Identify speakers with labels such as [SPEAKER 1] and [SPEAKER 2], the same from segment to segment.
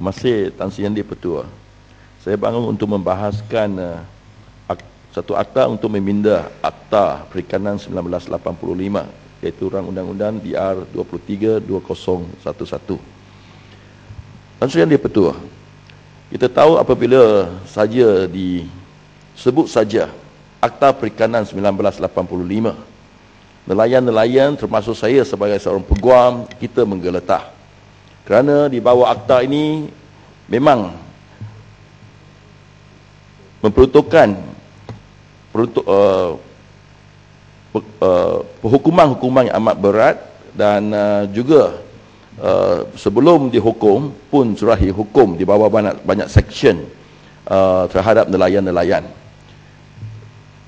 [SPEAKER 1] Kasih Tan Sri Yandi Petua. Saya bangun untuk membahaskan uh, ak, satu akta untuk meminda Akta Perikanan 1985 iaitu Rang Undang-Undang DR 23 2011. Tan Sri Yandi Petua. Kita tahu apabila saja disebut saja Akta Perikanan 1985 nelayan-nelayan termasuk saya sebagai seorang peguam kita menggeletar kerana di bawah akta ini memang memperuntukkan peruntuk, uh, uh, hukuman-hukuman yang amat berat dan uh, juga uh, sebelum dihukum pun surah hukum di bawah banyak, banyak section uh, terhadap nelayan-nelayan.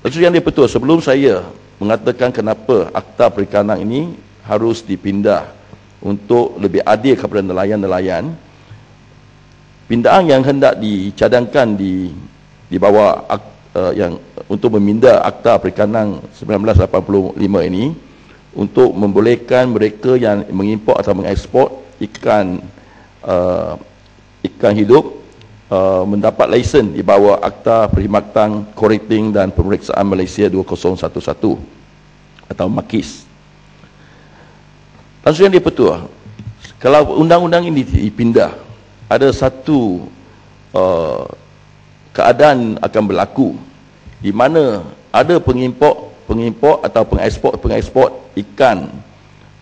[SPEAKER 1] Itu yang dia betul sebelum saya mengatakan kenapa akta perikanan ini harus dipindah untuk lebih adil kepada nelayan-nelayan pindaan yang hendak dicadangkan di di bawah uh, yang untuk meminda akta perikanan 1985 ini untuk membolehkan mereka yang mengimport atau mengeksport ikan uh, ikan hidup uh, mendapat lesen di bawah akta perkhidmatan korekting dan pemeriksaan Malaysia 2011 atau MAKIS Langsung yang dia petua. Kalau undang-undang ini dipindah, ada satu uh, keadaan akan berlaku di mana ada pengimport pengimport atau pengeksport pengeksport ikan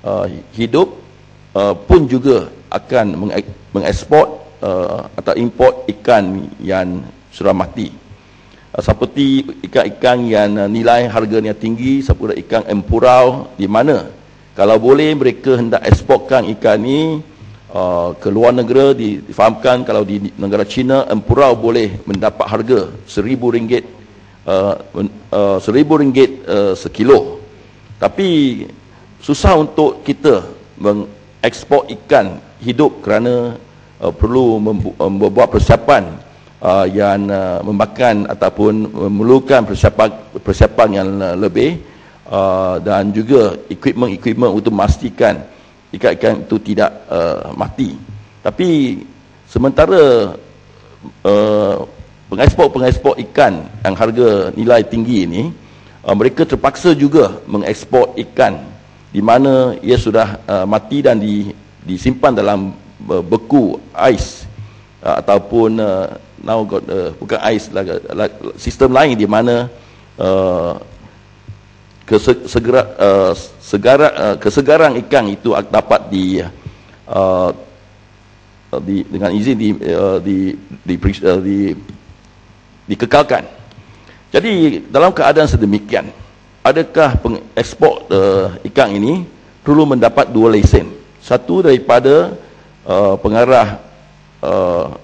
[SPEAKER 1] uh, hidup uh, pun juga akan mengeksport uh, atau import ikan yang sudah mati uh, seperti ikan-ikan yang uh, nilai harganya tinggi seperti ikan empurau di mana kalau boleh mereka hendak eksporkan ikan ni uh, ke luar negara difahamkan kalau di negara China empurau boleh mendapat harga seribu ringgit uh, uh, seribu ringgit uh, sekilo. Tapi susah untuk kita mengekspor ikan hidup kerana uh, perlu membuat persiapan uh, yang uh, memakan ataupun memerlukan persiapan persiapan yang uh, lebih uh, dan juga equipment-equipment untuk memastikan ikan-ikan itu tidak uh, mati. Tapi sementara uh, pengekspor-pengekspor ikan yang harga nilai tinggi ini, uh, mereka terpaksa juga mengekspor ikan di mana ia sudah uh, mati dan di, disimpan dalam uh, beku ais uh, ataupun uh, now got uh, bukan ais lah, sistem lain di mana uh, kesegera, uh, segara, uh, kesegaran ikan itu dapat di, uh, di dengan izin di, uh, di, di, uh, di, dikekalkan. Jadi dalam keadaan sedemikian, adakah pengekspor uh, ikan ini perlu mendapat dua lesen? Satu daripada uh, pengarah uh,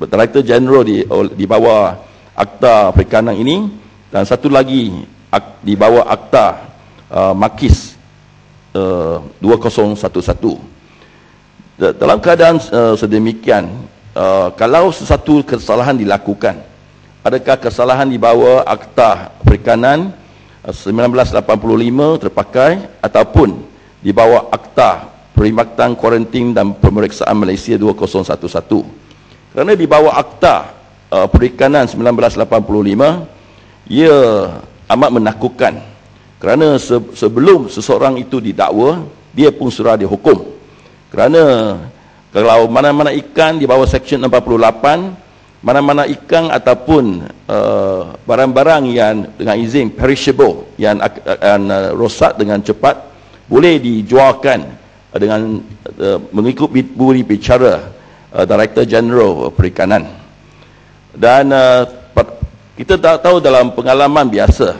[SPEAKER 1] Director General di, di bawah Akta Perikanan ini dan satu lagi di bawah akta uh, Makis uh, 2011 dalam keadaan uh, sedemikian uh, kalau sesuatu kesalahan dilakukan adakah kesalahan di bawah akta perikanan uh, 1985 terpakai ataupun di bawah akta perkhidmatan kuarantin dan pemeriksaan Malaysia 2011 kerana di bawah akta uh, perikanan 1985 ia amat menakutkan. Kerana se sebelum seseorang itu didakwa dia pun sudah dihukum kerana kalau mana-mana ikan di bawah seksyen 48 mana-mana ikan ataupun uh, barang-barang uh, yang dengan izin perishable yang akan uh, rosak dengan cepat boleh dijualkan uh, dengan uh, mengikut buri bicara uh, Director General Perikanan. Dan uh, kita tak tahu dalam pengalaman biasa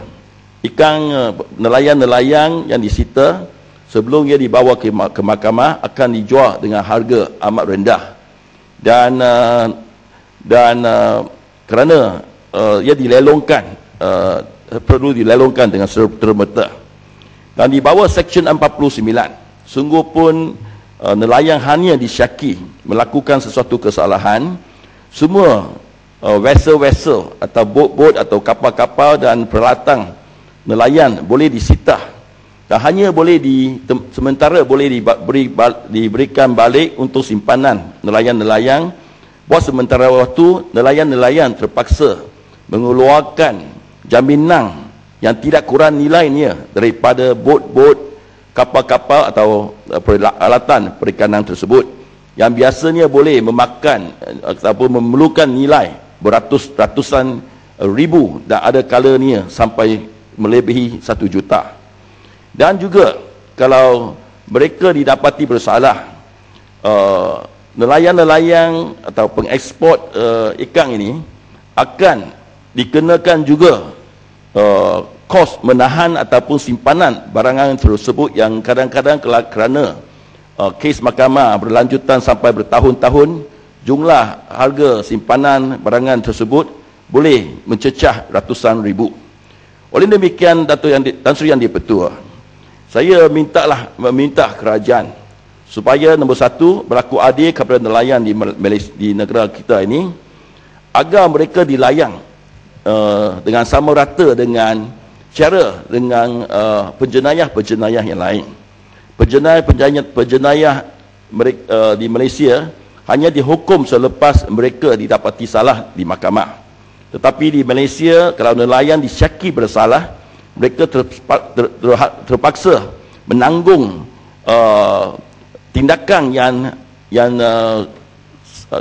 [SPEAKER 1] ikan eh, nelayan-nelayan yang disita sebelum ia dibawa ke, mahkamah akan dijual dengan harga amat rendah. Dan uh, dan uh, kerana ia dilelongkan perlu dilelongkan dengan serta-merta. Dan di bawah seksyen 49 sungguh pun nelayan hanya disyaki melakukan sesuatu kesalahan semua uh, vessel-vessel atau bot-bot atau kapal-kapal dan peralatan nelayan boleh disita dan hanya boleh di sementara boleh diberi, diberikan balik untuk simpanan nelayan-nelayan. Buat sementara waktu nelayan-nelayan terpaksa mengeluarkan jaminan yang tidak kurang nilainya daripada bot-bot kapal-kapal atau uh, peralatan perikanan tersebut. Yang biasanya boleh memakan uh, ataupun memerlukan nilai beratus-ratusan ribu dan ada kalanya sampai melebihi satu juta. Dan juga kalau mereka didapati bersalah uh, nelayan-nelayan atau pengeksport uh, ikan ini akan dikenakan juga uh, kos menahan ataupun simpanan barangan tersebut yang kadang-kadang kerana uh, kes mahkamah berlanjutan sampai bertahun-tahun jumlah harga simpanan barangan tersebut boleh mencecah ratusan ribu. Oleh demikian Datuk yang Tan Sri Yang Dipertua saya mintalah meminta kerajaan supaya nombor satu berlaku adil kepada nelayan di, Malaysia, di negara kita ini agar mereka dilayang uh, dengan sama rata dengan cara dengan uh, penjenayah-penjenayah yang lain. Penjenayah-penjenayah penjenayah mereka, uh, di Malaysia hanya dihukum selepas mereka didapati salah di mahkamah. Tetapi di Malaysia kalau nelayan disyaki bersalah mereka terpaksa menanggung uh, tindakan yang yang uh,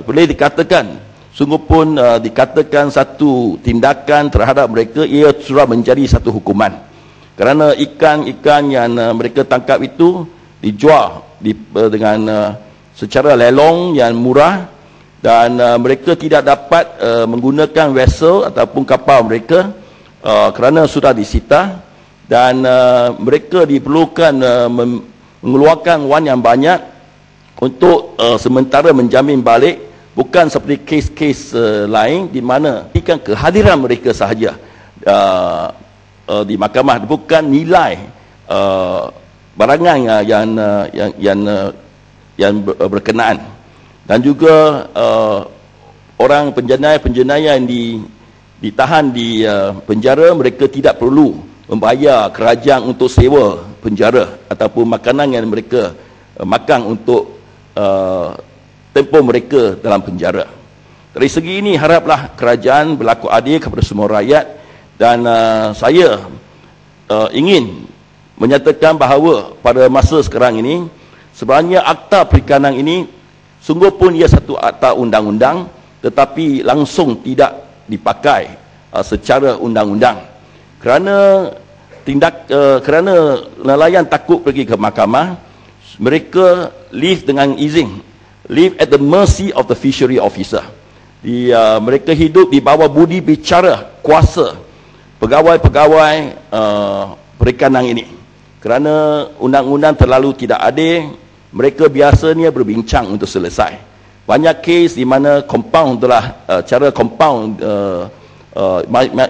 [SPEAKER 1] boleh dikatakan sungguh pun uh, dikatakan satu tindakan terhadap mereka ia sudah menjadi satu hukuman. Kerana ikan-ikan yang uh, mereka tangkap itu dijual di, uh, dengan uh, secara lelong yang murah dan uh, mereka tidak dapat uh, menggunakan vessel ataupun kapal mereka uh, kerana sudah disita dan uh, mereka diperlukan uh, mengeluarkan wang yang banyak untuk uh, sementara menjamin balik bukan seperti kes-kes uh, lain di mana ikan kehadiran mereka sahaja. Uh, uh, di mahkamah bukan nilai uh, barangan uh, yang uh, yang yang uh, yang berkenaan. Dan juga uh, orang penjenayah-penjenayah yang di ditahan di uh, penjara mereka tidak perlu membayar kerajaan untuk sewa penjara ataupun makanan yang mereka uh, makan untuk uh, tempoh mereka dalam penjara. Dari segi ini haraplah kerajaan berlaku adil kepada semua rakyat dan uh, saya uh, ingin menyatakan bahawa pada masa sekarang ini sebenarnya akta perikanan ini sungguh pun ia satu akta undang-undang tetapi langsung tidak dipakai uh, secara undang-undang. Kerana tindak uh, kerana nelayan takut pergi ke mahkamah mereka live dengan izin live at the mercy of the fishery officer. Di uh, mereka hidup di bawah budi bicara kuasa pegawai-pegawai uh, perikanan ini. Kerana undang-undang terlalu tidak adil mereka biasanya berbincang untuk selesai. Banyak kes di mana compound telah uh, cara compound uh, uh,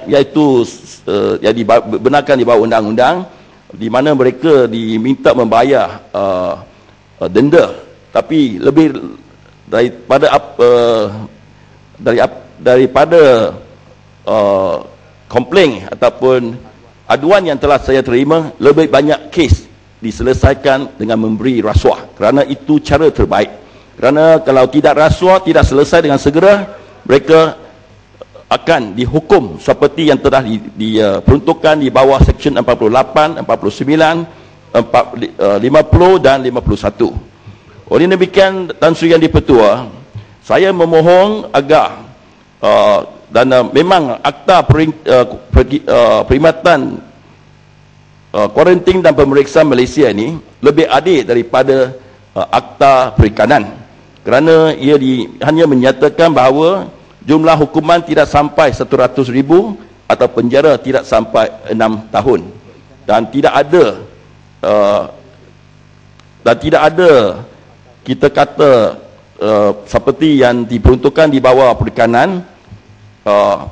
[SPEAKER 1] iaitu uh, yang dibenarkan di bawah undang-undang di mana mereka diminta membayar uh, uh, denda. Tapi lebih daripada uh, dari daripada uh, komplain ataupun aduan yang telah saya terima lebih banyak kes diselesaikan dengan memberi rasuah kerana itu cara terbaik kerana kalau tidak rasuah, tidak selesai dengan segera, mereka akan dihukum seperti yang telah diperuntukkan di, uh, di bawah Seksyen 48, 49, 4, 50 dan 51. Oleh demikian, Tan Sri Yang Dipertua, saya memohon agar uh, dan uh, memang akta perin, uh, pergi, uh, perkhidmatan uh, kuarantin dan pemeriksaan Malaysia ini lebih adil daripada uh, akta perikanan. Kerana ia di, hanya menyatakan bahawa jumlah hukuman tidak sampai 100 ribu atau penjara tidak sampai 6 tahun. Dan tidak ada uh, dan tidak ada kita kata uh, seperti yang diperuntukkan di bawah perikanan uh,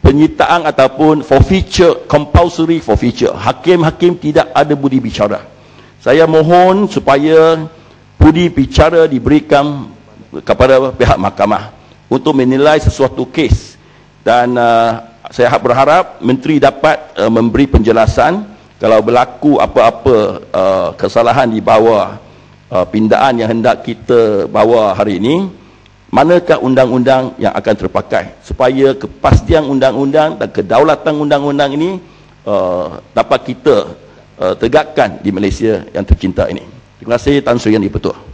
[SPEAKER 1] penyitaan ataupun forfeiture compulsory forfeiture hakim-hakim tidak ada budi bicara. Saya mohon supaya budi bicara diberikan kepada pihak mahkamah untuk menilai sesuatu kes. Dan uh, saya berharap menteri dapat uh, memberi penjelasan kalau berlaku apa-apa uh, kesalahan di bawah uh, pindaan yang hendak kita bawa hari ini manakah undang-undang yang akan terpakai? Supaya kepastian undang-undang dan kedaulatan undang-undang ini uh, dapat kita uh, tegakkan di Malaysia yang tercinta ini. Terima kasih Tan Sri Yang Dipertua